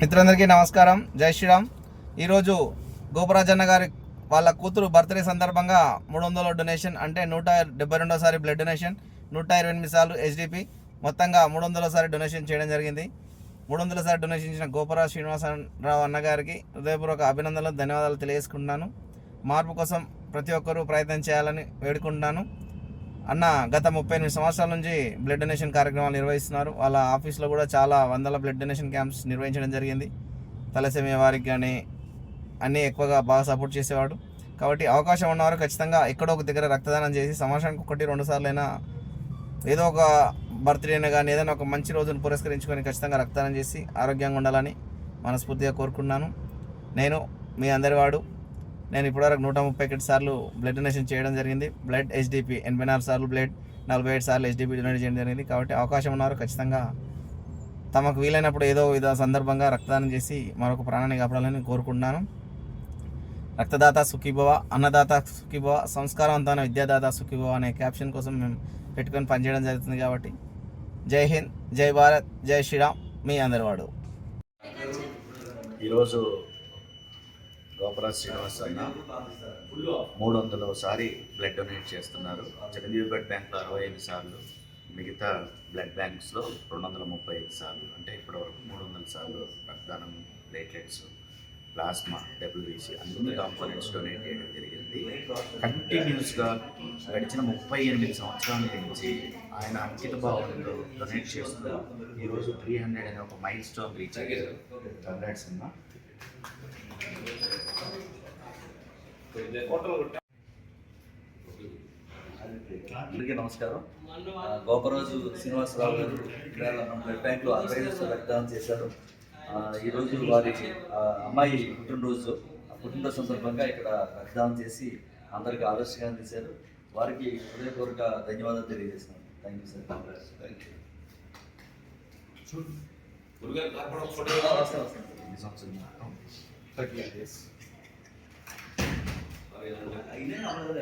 మిత్రులందరికీ నమస్కారం. జై శ్రీరామ్. ఈరోజు గోపరాజన్న గారి వాళ్ళ కూతురు బర్త్డే సందర్భంగా మూడు వందల డొనేషన్ అంటే నూట డెబ్బై రెండోసారి బ్లడ్ డొనేషన్ నూట ఇరవై ఎనిమిది సార్లు హెచ్డిపి మొత్తంగా మూడు వందలసారి డొనేషన్ చేయడం జరిగింది. మూడు వందలసారి డొనేషన్ ఇచ్చిన గోపరా శ్రీనివాసరావు అన్నగారికి హృదయపూర్వక అభినందనలు ధన్యవాదాలు తెలియజేసుకుంటున్నాను. మార్పు కోసం ప్రతి ఒక్కరూ ప్రయత్నం చేయాలని వేడుకుంటున్నాను. అన్న గత ముప్పై ఎనిమిది సంవత్సరాల నుంచి బ్లడ్ డొనేషన్ కార్యక్రమాలు నిర్వహిస్తున్నారు. వాళ్ళ ఆఫీస్లో కూడా చాలా వందల బ్లడ్ డొనేషన్ క్యాంప్స్ నిర్వహించడం జరిగింది. తలసేమియా వారికి కానీ అన్నీ ఎక్కువగా బాగా సపోర్ట్ చేసేవాడు. కాబట్టి అవకాశం ఉన్నవారు ఖచ్చితంగా ఎక్కడో ఒక దగ్గర రక్తదానం చేసి సంవత్సరానికి ఒకటి రెండు సార్లు అయినా ఏదో ఒక బర్త్డేనే కానీ ఏదైనా ఒక మంచి రోజును పురస్కరించుకొని ఖచ్చితంగా రక్తదానం చేసి ఆరోగ్యంగా ఉండాలని మనస్ఫూర్తిగా కోరుకున్నాను నేను మీ అందరి వాడు నేను ఇప్పటివరకు నూట ముప్పై ఒకటి సార్లు బ్లడ్ డొనేషన్ చేయడం జరిగింది. బ్లడ్ హెచ్డిపి ఎనభై నాలుగు సార్లు బ్లడ్ నలభై ఏడు సార్లు హెచ్డిపి డొనేట్ చేయడం జరిగింది. కాబట్టి అవకాశం ఉన్నారు ఖచ్చితంగా తమకు వీలైనప్పుడు ఏదో విధ సందర్భంగా రక్తదానం చేసి మరొక ప్రాణాన్ని కాపాడాలని కోరుకుంటున్నాను. రక్తదాత సుఖీభవ అన్నదాత సుఖీభవ సంస్కారవంతమైన విద్యాదాత సుఖీభవ అనే క్యాప్షన్ కోసం మేము పెట్టుకొని పనిచేయడం జరుగుతుంది కాబట్టి జై హింద్ జై భారత్ జై శ్రీరామ్. మీ అందరివాడు ఈరోజు గోపరాజ్ శ్రీనివాస్ అన్న మూడు వందలసారి బ్లడ్ డొనేట్ చేస్తున్నారు. చిరంజీవి బ్లడ్ బ్యాంక్లో అరవై ఐదు సార్లు మిగతా బ్లడ్ బ్యాంక్స్లో రెండు వందల ముప్పై ఐదు సార్లు అంటే ఇప్పటివరకు మూడు వందల సార్లు రక్తదానం ప్లేట్లెట్స్ ప్లాస్మా డబ్ల్యూబీసీ అన్ని కాంపోనెంట్స్ డొనేట్ చేయడం జరిగింది. కంటిన్యూస్గా గడిచిన ముప్పై ఎనిమిది సంవత్సరాల నుంచి ఆయన అంకిత భావంతో డొనేట్ చేస్తూ ఈరోజు త్రీ హండ్రెడ్ అనే ఒక మైల్ స్టోన్ రీచ్ అయ్యారు. కంగ్రాట్స్ అమ్మా అందరికీ నమస్కారం. గోపరాజు శ్రీనివాసరావు గారు బ్లడ్ బ్యాంక్లో అరవై ఐదు రక్తదానం చేశారు ఆ, ఈరోజు వారి అమ్మాయి పుట్టినరోజు ఆ పుట్టినరోజు సందర్భంగా ఇక్కడ రక్తదానం చేసి అందరికీ ఆదర్శంగా తీశారు. వారికి హృదయపూర్వక ధన్యవాదాలు తెలియజేస్తున్నాను. Thank you sir thank you వస్తాను వస్తాను. പറയുന്നുണ്ട് അതിനെ നമ്മളത്